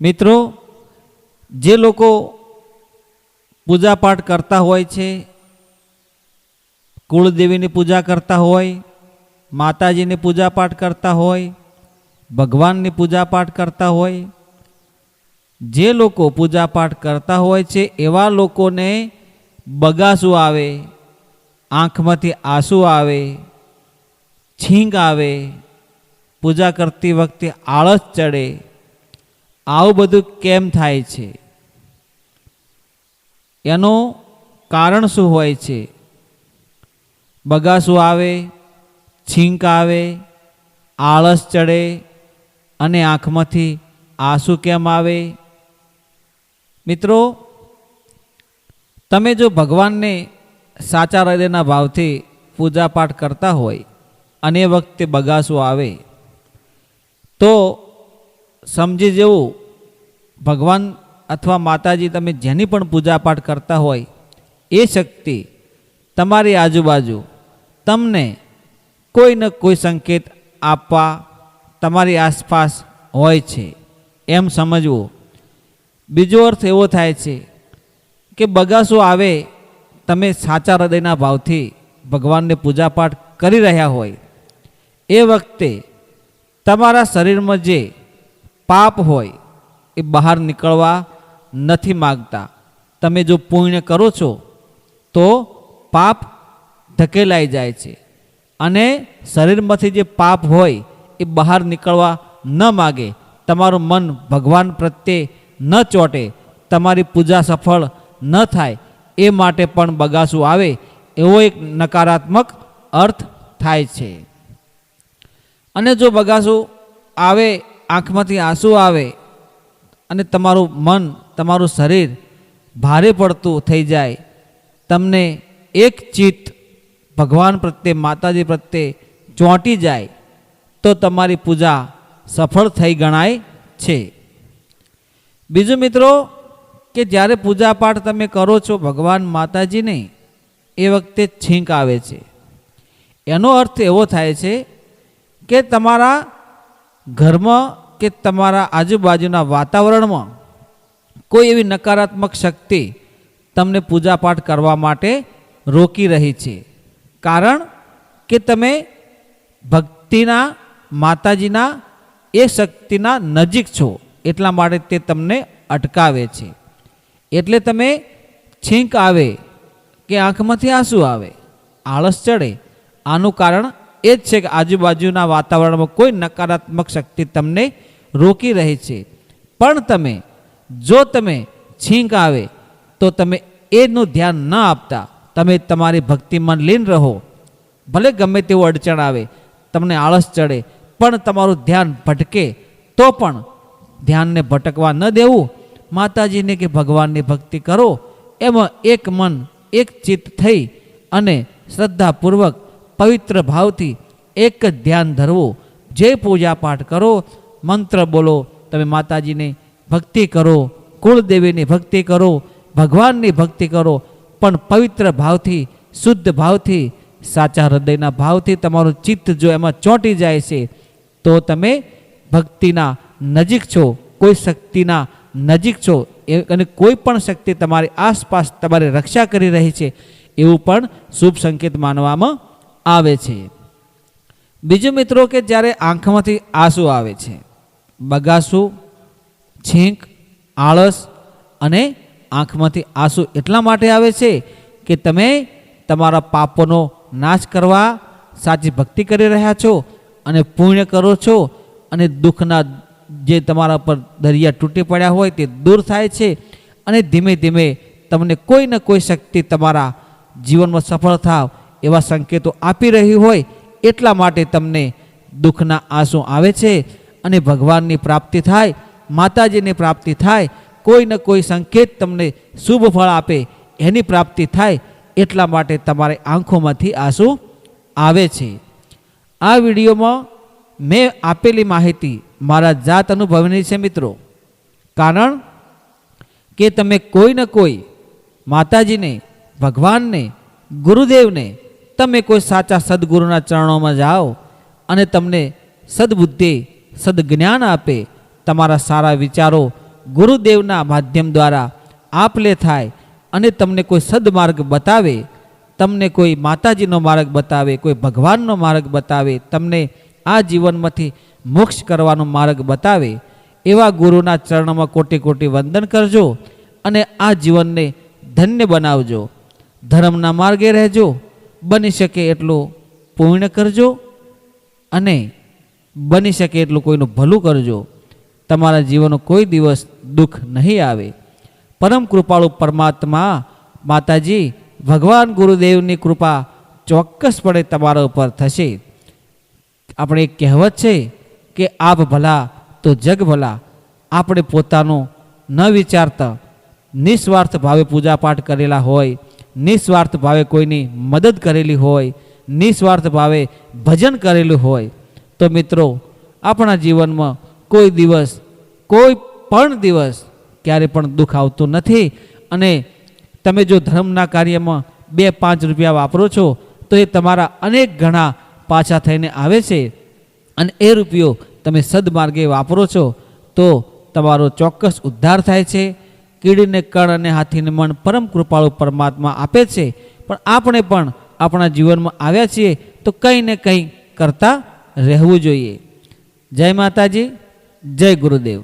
મિત્રો, જે લોકો પૂજાપાઠ કરતા હોય છે, કુળદેવીની પૂજા કરતા હોય, માતાજીની પૂજાપાઠ કરતા હોય, ભગવાનની પૂજાપાઠ કરતા હોય, જે લોકો પૂજાપાઠ કરતા હોય છે, એવા લોકોને બગાસું આવે, આંખમાંથી આંસુ આવે છીંક આવે, પૂજા કરતી વખતે આળસ ચડે આવું બધું કેમ થાય છે? એનું કારણ શું હોય છે? બગાસું આવે, છીંક આવે, આળસ ચડે અને આંખમાંથી આંસુ કેમ આવે? મિત્રો, તમે જો ભગવાનને સાચા હૃદયના ભાવથી પૂજાપાઠ કરતા હોય અને એ વખતે બગાસું આવે, તો સમજી જેવું ભગવાન અથવા માતાજી તમે જેની પણ પૂજાપાઠ કરતા હોય, એ શક્તિ તમારી આજુબાજુ તમને કોઈ ન કોઈ સંકેત આપવા તમારી આસપાસ હોય છે. એમ સમજવું. બીજો અર્થ એવો થાય છે કે બગાસો આવે, તમે સાચા હૃદયના ભાવથી ભગવાનને પૂજાપાઠ કરી રહ્યા હોય, એ વખતે તમારા શરીરમાં જે પાપ હોય એ બહાર નીકળવા નથી માગતા. તમે જો પુણ્ય કરો છો, તો પાપ ધકેલાઈ જાય છે. અને શરીરમાંથી જે પાપ હોય એ બહાર નીકળવા ન માગે. તમારું મન ભગવાન પ્રત્યે ન ચોંટે. તમારી પૂજા સફળ ન થાય. એ માટે પણ બગાસું આવે એવો એક નકારાત્મક અર્થ થાય છે. અને જો બગાસું આવે આંખમાંથી આંસુ આવે અને તમારું મન, તમારું શરીર ભારે પડતું થઈ જાય. તમને એક ચિત્ત ભગવાન પ્રત્યે, માતાજી પ્રત્યે ચોંટી જાય, તો તમારી પૂજા સફળ થઈ ગણાય છે. બીજું મિત્રો, કે જ્યારે પૂજાપાઠ તમે કરો છો ભગવાન માતાજીને, એ વખતે છીંક આવે છે. એનો અર્થ એવો થાય છે કે તમારા ઘરમાં કે તમારા આજુબાજુના વાતાવરણમાં કોઈ એવી નકારાત્મક શક્તિ તમને પૂજાપાઠ કરવા માટે રોકી રહી છે. કારણ કે તમે ભક્તિના, માતાજીના એ શક્તિના નજીક છો, એટલા માટે તે તમને અટકાવે છે. એટલે તમે છીંક આવે કે આંખમાંથી આંસુ આવે, આળસ ચડે, આનું કારણ એ જ છે કે આજુબાજુના વાતાવરણમાં કોઈ નકારાત્મક શક્તિ તમને રોકી રહી છે. પણ તમે, જો તમે છીંક આવે, તો તમે એનું ધ્યાન ન આપતા. તમે તમારી ભક્તિમાં લીન રહો. ભલે ગમે તેવું અડચણ આવે, તમને આળસ ચડે, પણ તમારું ધ્યાન ભટકે, તો પણ ધ્યાનને ભટકવા ન દેવું. માતાજીને કે ભગવાનની ભક્તિ કરો, એમાં એક મન, એક ચિત્ત થઈ અને શ્રદ્ધાપૂર્વક પવિત્ર ભાવથી એક જ ધ્યાન ધરવું. જે પૂજા પાઠ કરો, મંત્ર બોલો, તમે માતાજીની ભક્તિ કરો, કુળદેવીની ભક્તિ કરો, ભગવાનની ભક્તિ કરો, પણ પવિત્ર ભાવથી, શુદ્ધ ભાવથી, સાચા હૃદયના ભાવથી તમારું ચિત્ત જો એમાં ચોંટી જાય છે, તો તમે ભક્તિના નજીક છો, કોઈ શક્તિના નજીક છો અને કોઈ પણ શક્તિ તમારી આસપાસ તમારી રક્ષા કરી રહી છે, એવું પણ શુભ સંકેત માનવામાં આવે છે. બીજું મિત્રો કે જ્યારે આંખમાંથી આંસુ આવે છે, બગાસું, છીંક, આળસ અને આંખમાંથી આંસુ એટલા માટે આવે છે કે તમે તમારા પાપોનો નાશ કરવા સાચી ભક્તિ કરી રહ્યા છો અને પુણ્ય કરો છો અને દુઃખના જે તમારા પર દરિયા તૂટી પડ્યા હોય તે દૂર થાય છે અને ધીમે ધીમે તમને કોઈ ને કોઈ શક્તિ તમારા જીવનમાં સફળ થાવ એવા સંકેતો આપી રહી હોય એટલા માટે તમને દુઃખના આંસુ આવે છે અને ભગવાનની પ્રાપ્તિ થાય, માતાજીની પ્રાપ્તિ થાય, કોઈ ને કોઈ સંકેત તમને શુભ ફળ આપે, એની પ્રાપ્તિ થાય એટલા માટે તમારી આંખોમાંથી આંસુ આવે છે. આ વિડીયોમાં મેં આપેલી માહિતી મારા જાત અનુભવની છે મિત્રો. કારણ કે તમે કોઈ ને કોઈ માતાજીને, ભગવાનને, ગુરુદેવને તમે કોઈ સાચા સદગુરુના ચરણોમાં જાઓ અને તમને સદબુદ્ધિ, સદજ્ઞાન આપે, તમારા સારા વિચારો ગુરુદેવના માધ્યમ દ્વારા આપલે થાય અને તમને કોઈ સદમાર્ગ બતાવે, તમને કોઈ માતાજીનો માર્ગ બતાવે, કોઈ ભગવાનનો માર્ગ બતાવે, તમને આ જીવનમાંથી મોક્ષ કરવાનો માર્ગ બતાવે, એવા ગુરુના ચરણમાં કોટી કોટી વંદન કરજો અને આ જીવનને ધન્ય બનાવજો. ધર્મના માર્ગે રહેજો. બની શકે એટલું પૂર્ણ કરજો અને બની શકે એટલું કોઈનું ભલું કરજો. તમારા જીવનનો કોઈ દિવસ દુઃખ નહીં આવે. પરમ કૃપાળુ પરમાત્મા માતાજી, ભગવાન ગુરુદેવની કૃપા ચોક્કસપણે તમારા ઉપર થશે. આપણે એક કહેવત છે કે આપ ભલા તો જગ ભલા. આપણે પોતાનું ન વિચારતા, નિસ્વાર્થ ભાવે પૂજાપાઠ કરેલા હોય નિસ્વાર્થ ભાવે કોઈની મદદ કરેલી હોય, નિસ્વાર્થ ભાવે ભજન કરેલું હોય, તો મિત્રો, આપણા જીવનમાં કોઈ દિવસ, કોઈ પણ દિવસ ક્યારે પણ દુઃખ આવતું નથી. અને તમે જો ધર્મના કાર્યમાં બે પાંચ રૂપિયા વાપરો છો, તો એ તમારા અનેક ગણા પાછા થઈને આવે છે. અને એ રૂપિયો તમે સદમાર્ગે વાપરો છો, તો તમારો ચોક્કસ ઉદ્ધાર થાય છે. કીડીને કણ અને હાથીને મન પરમ કૃપાળુ પરમાત્મા આપે છે. પણ આપણે પણ આપણા જીવનમાં આવ્યા છીએ તો કંઈ ને કંઈ કરતા રહેવું જોઈએ. જય માતાજી, જય ગુરુદેવ.